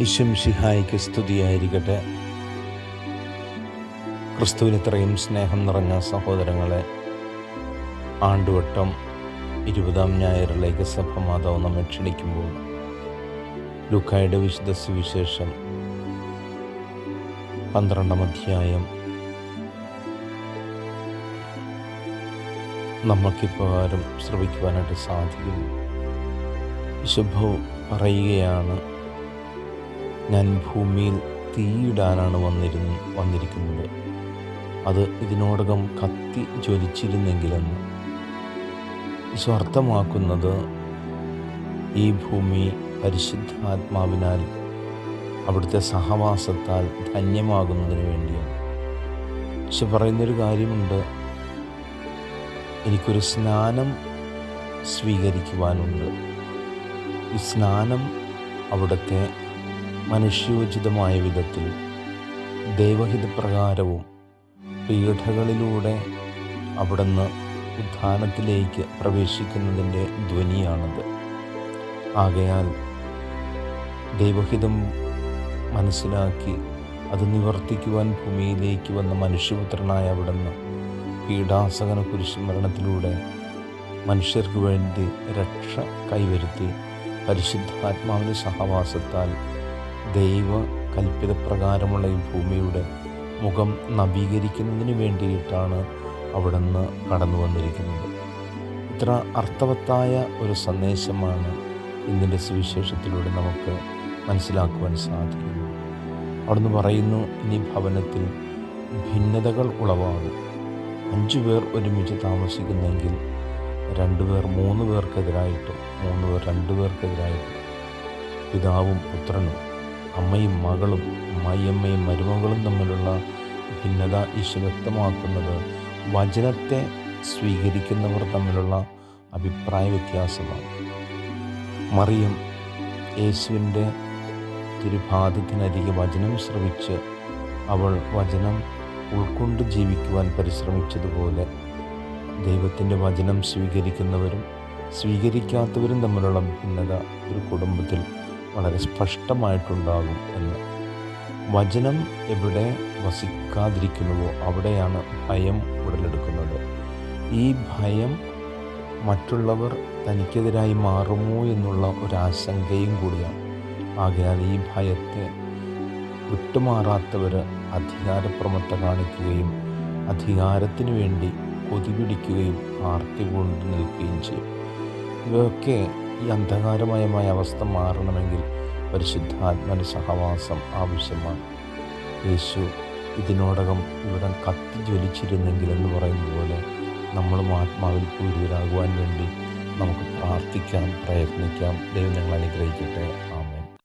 ഈശ്വംഷിഹായിക്ക് സ്തുതിയായിരിക്കട്ടെ. ക്രിസ്തുവിൽ ഇത്രയും സ്നേഹം നിറഞ്ഞ സഹോദരങ്ങളെ ആണ്ടുവട്ടം ഇരുപതാം ഞായറിലേക്ക് സഭ മാതാവ് നമ്മെ ക്ഷണിക്കുമ്പോൾ ലുക്കായുടെ വിശുദ്ധ സുവിശേഷം പന്ത്രണ്ടാം അധ്യായം നമുക്കിപ്രകാരം ശ്രമിക്കുവാനായിട്ട് സാധിക്കുന്നു വിശുഭ പറയുകയാണ് ഞാൻ ഭൂമിയിൽ തീയിടാനാണ് വന്നിരുന്നു വന്നിരിക്കുന്നത്. അത് ഇതിനോടകം കത്തി ജ്വലിച്ചിരുന്നെങ്കിലെന്ന്. സ്വർത്ഥമാക്കുന്നത് ഈ ഭൂമി പരിശുദ്ധാത്മാവിനാൽ അവിടുത്തെ സഹവാസത്താൽ ധന്യമാകുന്നതിന് വേണ്ടിയാണ്. പക്ഷെ പറയുന്നൊരു കാര്യമുണ്ട്. എനിക്കൊരു സ്നാനം സ്വീകരിക്കുവാനുണ്ട്. ഈ സ്നാനം അവിടുത്തെ മനുഷ്യോചിതമായ വിധത്തിൽ ദൈവഹിതപ്രകാരവും പീഠകളിലൂടെ അവിടുന്ന് ഉദ്ധാനത്തിലേക്ക് പ്രവേശിക്കുന്നതിന്റെ ധ്വനിയാണത്. ആകയാൽ ദൈവഹിതം മനസ്സിലാക്കി അത് നിവർത്തിക്കുവാൻ ഭൂമിയിലേക്ക് വന്ന മനുഷ്യപുത്രനായ അവിടുന്ന് പീഡാസകന കുരിശുമരണത്തിലൂടെ മനുഷ്യർക്ക് വേണ്ടി രക്ഷ കൈവരുത്തി പരിശുദ്ധാത്മാവിന്റെ സഹവാസത്താൽ ദൈവ കൽപ്പിതപ്രകാരമുള്ള ഈ ഭൂമിയുടെ മുഖം നവീകരിക്കുന്നതിന് വേണ്ടിയിട്ടാണ് അവിടുന്ന് കടന്നു വന്നിരിക്കുന്നത്. ഇത്ര അർത്ഥവത്തായ ഒരു സന്ദേശമാണ് ഇന്നിന്റെ സുവിശേഷത്തിലൂടെ നമുക്ക് മനസ്സിലാക്കുവാൻ സാധിക്കുന്നു അവിടുന്ന് പറയുന്നു ഇനി ഭവനത്തിൽ ഭിന്നതകൾ ഉളവാകും. അഞ്ചു പേർ ഒരുമിച്ച് താമസിക്കുന്നെങ്കിൽ രണ്ടു പേർ മൂന്ന് പേർക്കെതിരായിട്ടും മൂന്ന് പേർ രണ്ടു പേർക്കെതിരായിട്ടും പിതാവും പുത്രനും അമ്മയും മകളും അമ്മയമ്മയും മരുമകളും തമ്മിലുള്ള ഭിന്നത ഈശോ വ്യക്തമാക്കുന്നത് വചനത്തെ സ്വീകരിക്കുന്നവർ തമ്മിലുള്ള അഭിപ്രായ വ്യത്യാസമാണ്. മറിയം യേശുവിന്റെ തിരുഭാതത്തിനരികെ വചനം ശ്രവിച്ച് അവൾ വചനം ഉൾക്കൊണ്ട് ജീവിക്കുവാൻ പരിശ്രമിച്ചതുപോലെ ദൈവത്തിന്റെ വചനം സ്വീകരിക്കുന്നവരും സ്വീകരിക്കാത്തവരും തമ്മിലുള്ള ഭിന്നത ഒരു കുടുംബത്തിൽ വളരെ സ്പഷ്ടമായിട്ടുണ്ടാകും എന്ന്. വചനം എവിടെ വസിക്കാതിരിക്കുന്നുവോ അവിടെയാണ് ഭയം ഉടലെടുക്കുന്നത്. ഈ ഭയം മറ്റുള്ളവർ തനിക്കെതിരായി മാറുമോ എന്നുള്ള ഒരാശങ്കയും കൂടിയാണ്. ആകയാൽ ഈ ഭയത്തെ വിട്ടുമാറാത്തവർ അധികാരപ്രമത്ത കാണിക്കുകയും അധികാരത്തിന് വേണ്ടി കൊതിപിടിക്കുകയും ആർത്തി കൊണ്ട് നിൽക്കുകയും ചെയ്യും. ഇവയൊക്കെ ഈ അന്ധകാരമയമായ അവസ്ഥ മാറണമെങ്കിൽ പരിശുദ്ധാത്മന സഹവാസം ആവശ്യമാണ്. യേശു ഇതിനോടകം ഇവിടെ കത്തി ജ്വലിച്ചിരുന്നെങ്കിൽ എന്ന് പറയുന്നത് പോലെ നമ്മളും ആത്മാവിൽ പൂരിതരാകുവാൻ വേണ്ടി നമുക്ക് പ്രാർത്ഥിക്കാം പ്രയത്നിക്കാം. ദൈവം ഞങ്ങൾ അനുഗ്രഹിക്കട്ടെ.